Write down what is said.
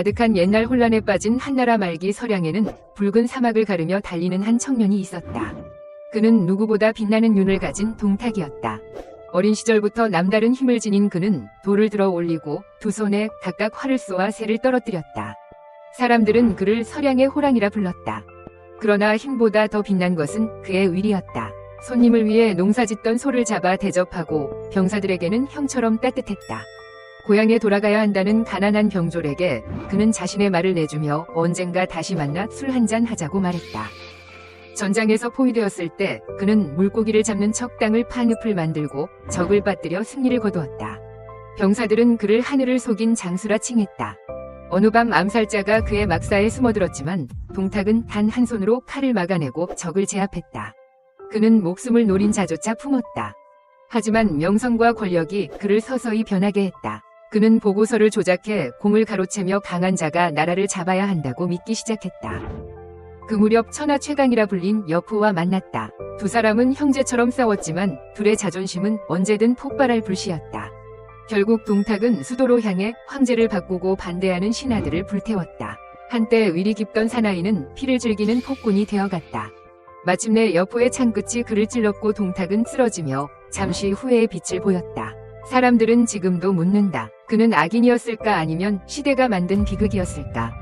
아득한 옛날 혼란에 빠진 한나라 말기 서량에는 붉은 사막을 가르며 달리는 한 청년이 있었다. 그는 누구보다 빛나는 눈을 가진 동탁이었다. 어린 시절부터 남다른 힘을 지닌 그는 돌을 들어 올리고 두 손에 각각 활을 쏘아 새를 떨어뜨렸다. 사람들은 그를 서량의 호랑이라 불렀다. 그러나 힘보다 더 빛난 것은 그의 위리였다. 손님을 위해 농사짓던 소를 잡아 대접하고 병사들에게는 형처럼 따뜻했다. 고향에 돌아가야 한다는 가난한 병졸에게 그는 자신의 말을 내주며 언젠가 다시 만나 술 한잔 하자고 말했다. 전장에서 포위되었을 때 그는 물고기를 잡는 척 땅을 파늪을 만들고 적을 빠뜨려 승리를 거두었다. 병사들은 그를 하늘을 속인 장수라 칭했다. 어느 밤 암살자가 그의 막사에 숨어들었지만 동탁은 단 한 손으로 칼을 막아내고 적을 제압했다. 그는 목숨을 노린 자조차 품었다. 하지만 명성과 권력이 그를 서서히 변하게 했다. 그는 보고서를 조작해 공을 가로채며 강한 자가 나라를 잡아야 한다고 믿기 시작했다. 그 무렵 천하 최강이라 불린 여포와 만났다. 두 사람은 형제처럼 싸웠지만 둘의 자존심은 언제든 폭발할 불씨였다. 결국 동탁은 수도로 향해 황제를 바꾸고 반대하는 신하들을 불태웠다. 한때 위리 깊던 사나이는 피를 즐기는 폭군이 되어갔다. 마침내 여포의 창끝이 그를 찔렀고 동탁은 쓰러지며 잠시 후회의 빛을 보였다. 사람들은 지금도 묻는다. 그는 악인이었을까 아니면 시대가 만든 비극이었을까?